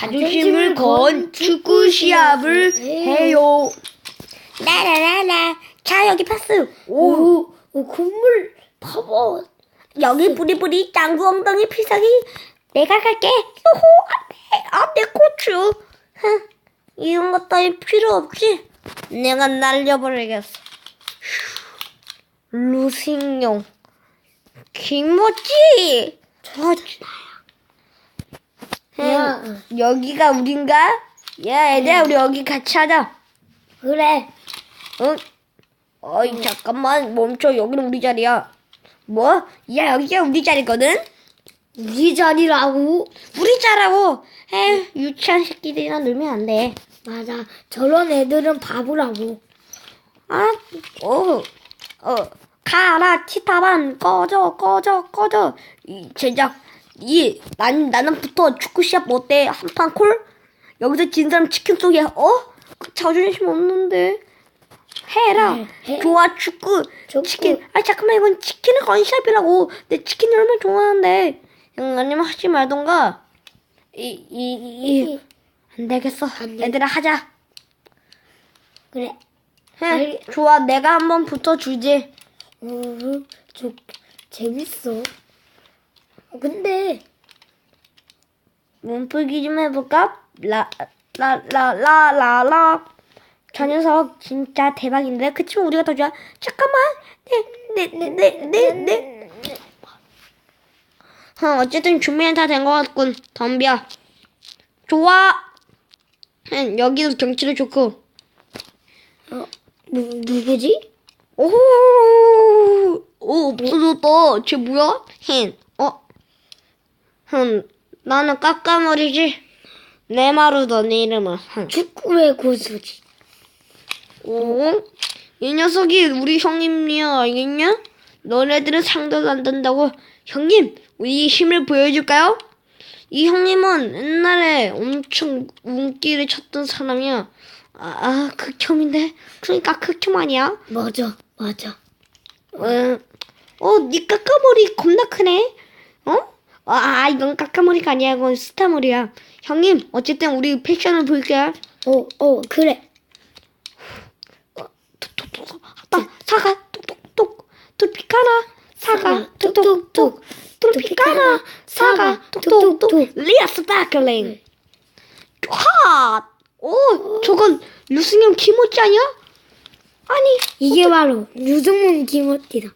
자존심을 건 축구 시합을 해요. 라라라라. 자, 여기 파스. 오, 오, 건물 봐봐. 여기 부리부리 짱구 엉덩이 필살기. 내가 갈게. 돼. 안 돼, 고추. 흥, 이런 것 따위 필요 없지. 내가 날려버리겠어. 휴, 루싱용. 김모찌. 저, 야. 응, 여기가 우린가? 야, 얘들아, 우리 여기 같이 하자. 그래. 응? 어이, 잠깐만, 멈춰. 여기는 우리 자리야. 뭐? 야, 여기가 우리 자리거든? 우리 자리라고. 우리 자라고! 에휴, 유치한 새끼들이랑 놀면 안 돼. 맞아. 저런 애들은 바보라고. 아, 어, 어, 가라, 치타반, 꺼져, 꺼져, 꺼져. 이, 제작, 이, 난, 나는 붙어 축구 시합 뭐 어때? 한 판 콜? 여기서 진 사람 치킨 쏘게, 어? 그 자존심 없는데. 해라. 해, 해. 좋아, 축구. 축구. 치킨. 아, 잠깐만, 이건 치킨을 건 시합이라고. 내 치킨 얼마나 좋아하는데. 응, 아니면 하지 말던가. 이, 이, 이, 이. 안 되겠어. 안 돼. 얘들아, 하자. 그래. 해. 아이. 좋아, 내가 한번 붙어주지. 어, 저 재밌어. 어, 근데 몸풀기 좀 해볼까? 라, 라, 라, 라, 라, 라. 저 녀석 진짜 대박인데? 그치만 우리가 더 좋아. 잠깐만. 네, 네, 네, 네, 네, 네. 어, 어쨌든 준비는 다 된 것 같군. 덤벼. 좋아. 응, 여기도 경치도 좋고. 어, 누, 누구지? 오, 오, 없어졌다. 쟤 뭐야? 흰, 어? 흠, 나는 까까머리지. 내 마루다, 내 이름은. 흠. 축구의 고수지. 오, 이 녀석이 우리 형님이야, 알겠냐? 너네들은 상대도 안 된다고. 형님, 우리 힘을 보여줄까요? 이 형님은 옛날에 엄청 운기를 쳤던 사람이야. 아, 아 극혐인데? 그러니까 극혐 아니야? 맞아, 맞아. 어, 어, 니 까까머리 겁나 크네? 어? 아, 이건 까까머리가 아니야. 이건 스타머리야. 형님, 어쨌든 우리 패션을 볼게요. 어, 어, 그래. 톡톡톡. 아빠, 사과, 톡톡톡. 토피카나, 사과, 톡톡톡. 토피카나, 사과, 톡톡톡. 리아 스파클링. 하! 오, 저건 루승형 키모찌 아니야? 아니, 이게 바로 유승문 김어띠다.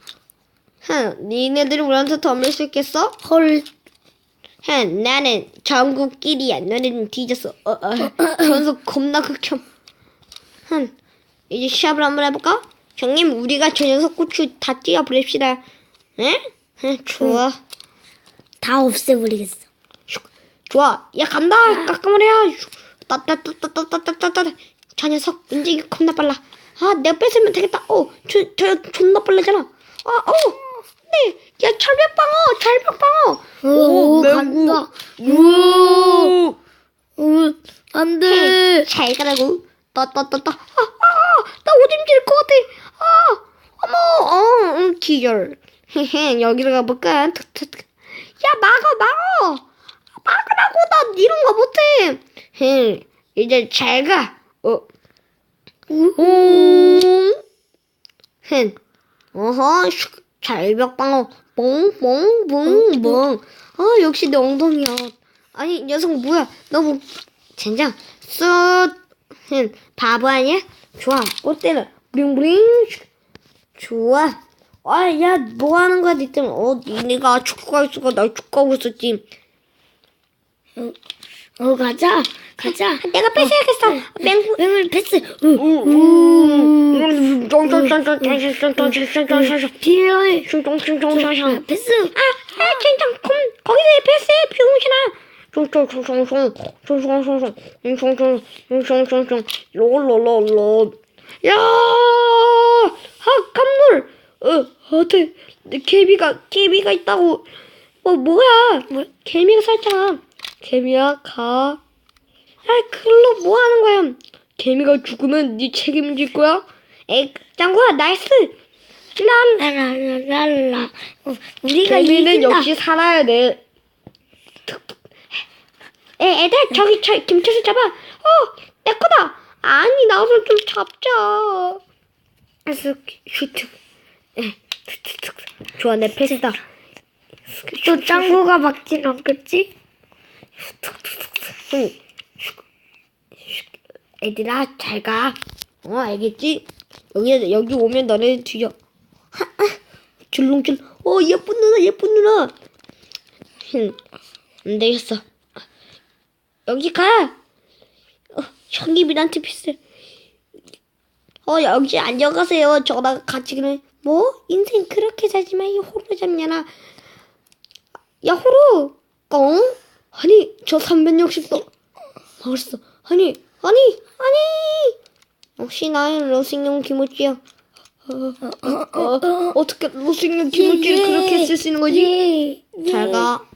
흥, 니네들이 우리한테 덤빌 수 있겠어? 헐, 흥, 나는 전국끼리야. 너네는 뒤졌어. 어, 어. 전속 겁나 극혐. 흥, 이제 시합을 한번 해볼까? 형님, 우리가 저 녀석 고추 다 뛰어버립시다. 응? 흥, 좋아. 다 없애버리겠어. 슉, 좋아. 야, 간다. 깎아머리야. 따따따따따따따따. 저 녀석 움직이 겁나 빨라. 아, 내가 뺏으면 되겠다. 어, 저, 저 존나 빨라잖아. 아, 어. 네. 야, 철벽방어, 철벽방어. 오, 맹구. 간다. 우와. 어, 안 돼. 잘 따따따따. 아, 아, 나 오줌 질것 같아. 아, 어머, 어, 응, 기절. 헤헤, 여기로 가볼까? 야, 막어, 막어. 막으라고, 나 이런 거 못해. 헤, 이제 잘 가. 어, 오, 헨, 어허, 슉, 잘벽방어, 뽕뽕뽕뽕. 아, 역시 내 엉덩이야. 아니, 이 녀석 뭐야? 너무 젠장. 쏙, 헨, 바보 아니야? 좋아, 꽃대를 브링브링. 슉. 좋아. 아, 야, 뭐 하는 거야, 니 때문에. 어, 니네가 축구할 수가 날 축구하고 있었지. 어, 가자. 가자. 내가 뺏어야겠어. 맹구. 맹을 패스. 숑숑숑숑숑. 패스. 아, 아, 컴, 거기서 왜 패스해, 병신아. 숑숑숑숑, 숑숑숑, 숑숑숑, 롤롤롤롤. 야, 아, 깜놀. 어, 어때? 내 개미가, 개미가 있다고. 어, 뭐야? 뭐, 개미가 살짝. 개미야, 가. 아, 글로 뭐 하는 거야? 개미가 죽으면 네 책임질 거야? 에이, 짱구야, 나이스. 난 라라라라. 어, 우리가 개미는 이긴다. 역시 살아야 돼. 툭툭. 에, 애들 저기 저 김철수 잡아. 어, 내 거다. 아니 나도 좀 잡자. 그래서 슈트. 좋아 내 패스다. 또 짱구가 막진 않겠지? 응. 애들아 잘 가. 어 알겠지? 여기 여기 오면 너네 뒤져. 줄롱줄. 어 예쁜 누나 예쁜 누나. 흠, 안 되겠어. 여기 가. 어, 형님 이한테 비슷해. 어 여기 안녕하세요. 저랑 같이 그냥 뭐 인생 그렇게 살지 마이 호로 잡냐나. 야 호로. 꽁. 아니 저 360도 먹었어. 아니 아니 아니. 역시 나의 로싱용 김우찌야. 어, 어, 어, 어떻게 로싱용 김우찌를 그렇게 쓸 수 있는 거지? 예. 잘 가.